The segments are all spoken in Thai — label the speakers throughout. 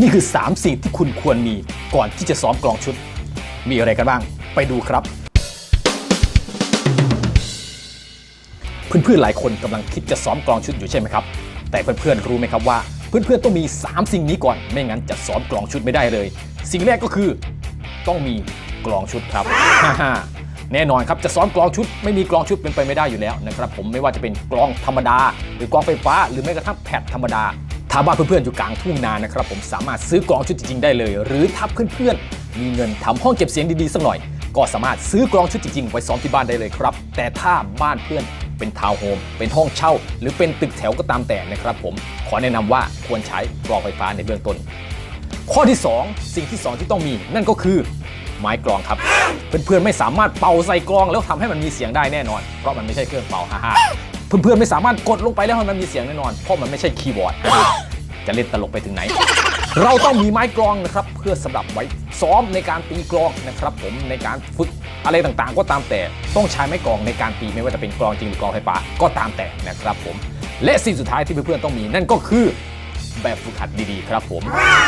Speaker 1: นี่คือ 3 สิ่งที่คุณควรมีก่อนที่จะซ้อมกลองชุด มีอะไรกันบ้าง ไปดูครับ เพื่อนๆหลายคนกำลังคิดจะซ้อมกลองชุดอยู่ใช่ไหมครับ แต่เพื่อนๆรู้ไหมครับว่า เพื่อนๆต้องมี 3 สิ่งนี้ก่อน ไม่งั้นจะซ้อมกลองชุดไม่ได้เลย สิ่งแรกก็คือ ต้องมีกลองชุดครับแน่นอนครับจะซ้อมกลองชุดไม่มีกลองชุดเป็นไปไม่ได้อยู่แล้วนะครับผมไม่ว่าจะเป็นกลองธรรมดา หรือกลองไฟฟ้า หรือแม้กระทั่งแพดธรรมดา ถ้าบ้านเพื่อนๆอยู่กลางทุ่งนานะครับผมสามารถซื้อกลองชุดจริงๆได้เลย หรือถ้าเพื่อนๆมีเงินทำห้องเก็บเสียงดีๆสักหน่อย ก็สามารถซื้อกลองชุดจริงๆไว้ซ้อมที่บ้านได้เลยครับ แต่ถ้าบ้านเพื่อนเป็นทาวน์โฮมเป็นห้องเช่า หรือเป็นตึกแถวก็ตามแต่นะครับผมขอแนะนำว่าควรใช้กลองไฟฟ้าในเบื้องต้น ข้อที่ 2 สิ่งที่ 2 ที่ต้องมี นั่นก็คือไม้กลองครับ เพื่อนๆไม่สามารถเป่าใส่กลองแล้วทำให้มันมีเสียงได้แน่นอน เพราะมันไม่ใช่เครื่องเป่าฮ่าๆเพื่อนๆไม่สามารถกดลงไปแล้วให้มันมีเสียงแน่นอน เพราะมันไม่ใช่คีย์บอร์ด จะเล่นตลกไปถึงไหน เราต้องมีไม้กลองนะครับเพื่อสำหรับไว้ซ้อมในการตีกลองนะครับ ผมในการฝึกอะไรต่างๆ ก็ตามแต่ต้องใช้ไม้กลองในการตีไม่ว่าจะเป็นกลองจริงหรือกลองไฟฟ้าก็ตามแต่นะครับผมและสิ่งสุดท้ายที่เพื่อนๆต้องมีนั่นก็คือแบบฝึกหัดดีๆครับผม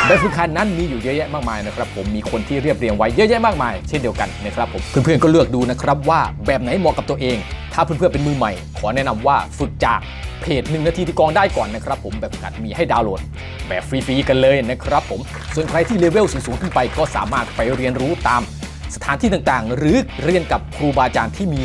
Speaker 1: แบบฝึกหัดนั้นมีอยู่เยอะแยะมากมายนะครับผมมีคนที่เรียบเรียงไว้เยอะแยะมากมาย เช่นเดียวกันนะครับผมเพื่อนๆก็เลือกดูนะครับว่าแบบไหนเหมาะกับตัวเอง ถ้าเพื่อนๆเป็นมือใหม่ ขอแนะนำว่าฝึกจากเพจหนึ่งนาทีที่กองได้ก่อนนะครับผมแบบกัดมีให้ดาวน์โหลด แบบฟรีๆกันเลยนะครับผม ส่วนใครที่เลเวลสูงๆขึ้นไป ก็สามารถไปเรียนรู้ตามสถานที่ต่างๆ หรือเรียนกับครูบาอาจารย์ที่มี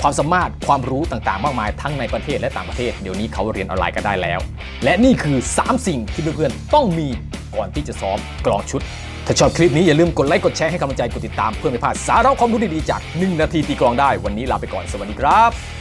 Speaker 1: ความสามารถความรู้ต่างๆ มากมายทั้งในประเทศและต่างประเทศเดี๋ยวนี้เขาเรียนออนไลน์กันได้แล้ว และนี่คือ 3 สิ่งที่เพื่อนๆต้องมีก่อนที่จะซ้อมกลองชุด ถ้าชอบคลิปนี้อย่าลืมกดไลค์กดแชร์ให้กำลังใจกดติดตามเพื่อไม่พลาดสาระความรู้ดีๆจาก 1 นาทีตีกลองได้วันนี้ลาไปก่อนสวัสดีครับ